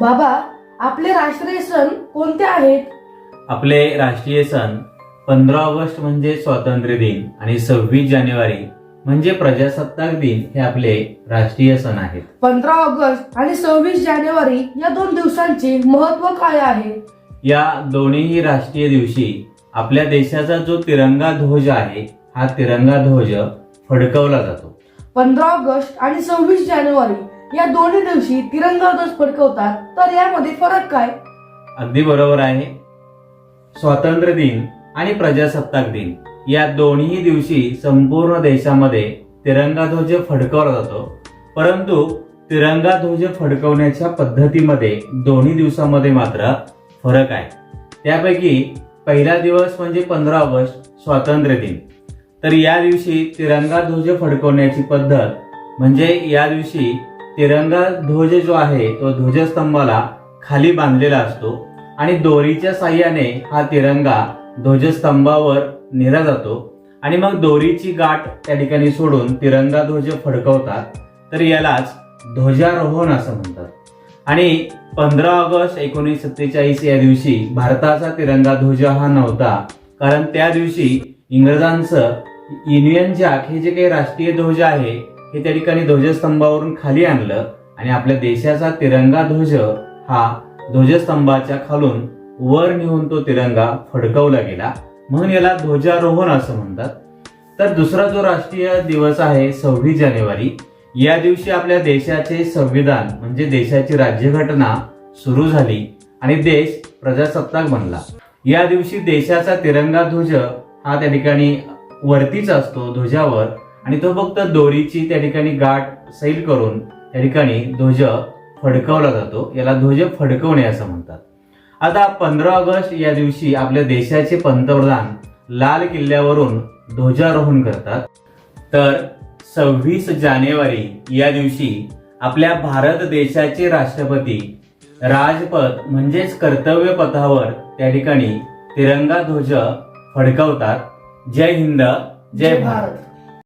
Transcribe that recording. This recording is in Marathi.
बाबा आपले राष्ट्रीय सण कोणते आहेत? आपले राष्ट्रीय सण पंधरा ऑगस्ट म्हणजे स्वातंत्र्य दिन आणि सव्वीस जानेवारी म्हणजे प्रजासत्ताक दिन हे आपले राष्ट्रीय सण आहेत. पंधरा ऑगस्ट आणि सव्वीस जानेवारी या दोन दिवसांचे महत्त्व काय आहे? या दोन्ही राष्ट्रीय दिवशी आपल्या देशाचा जो तिरंगा ध्वज आहे हा तिरंगा ध्वज फडकवला जातो. पंधरा ऑगस्ट आणि सव्वीस जानेवारी या दोन्ही दिवशी तिरंगा ध्वज फडकवतात तर यामध्ये फरक काय? अगदी बरोबर आहे. स्वातंत्र्य दिन आणि प्रजासत्ताक दिन या दोन्ही दिवशी संपूर्ण देशामध्ये तिरंगा ध्वज फडकवला जातो परंतु तिरंगा ध्वज फडकवण्याच्या पद्धतीमध्ये दोन्ही दिवसामध्ये मात्र फरक आहे. त्यापैकी पहिला दिवस म्हणजे पंधरा ऑगस्ट स्वातंत्र्य दिन. तर या दिवशी तिरंगा ध्वज फडकवण्याची पद्धत म्हणजे या दिवशी तिरंगा ध्वज जो आहे तो ध्वजस्तंभाला खाली बांधलेला असतो आणि दोरीच्या साह्याने हा तिरंगा ध्वजस्तंभावर नेला जातो. आणि मग दोरीची गाठ त्या ठिकाणी सोडून तिरंगा ध्वज फडकवतात. तर यालाच ध्वजारोहण असं म्हणतात. आणि पंधरा ऑगस्ट एकोणीसशे सत्तेचाळीस या दिवशी भारताचा तिरंगा ध्वज हा नव्हता. कारण त्या दिवशी इंग्रजांचं युनियन जॅक हे जे काही राष्ट्रीय ध्वज आहे हे त्या ठिकाणी ध्वजस्तंभावरून खाली आणलं आणि आपल्या देशाचा तिरंगा ध्वज हा ध्वजस्तंभाच्या खालून वर नेऊन तो तिरंगा फडकवला गेला. म्हणून याला ध्वजारोहण असं म्हणतात. तर दुसरा जो राष्ट्रीय दिवस आहे सव्वीस जानेवारी या दिवशी आपल्या देशाचे संविधान म्हणजे देशाची राज्यघटना सुरू झाली आणि देश प्रजासत्ताक बनला. या दिवशी देशाचा तिरंगा ध्वज हा त्या ठिकाणी वरतीच असतो ध्वजावर. आणि तो फक्त दोरीची त्या ठिकाणी गाठ सैल करून त्या ठिकाणी ध्वज फडकवला जातो. याला ध्वज फडकवणे असं म्हणतात. आता पंधरा ऑगस्ट या दिवशी आपल्या देशाचे पंतप्रधान लाल किल्ल्यावरून ध्वजारोहण करतात. तर सव्वीस जानेवारी या दिवशी आपल्या भारत देशाचे राष्ट्रपती राजपथ म्हणजेच कर्तव्य पथावर त्या ठिकाणी तिरंगा ध्वज फडकवतात. जय हिंद जय भारत.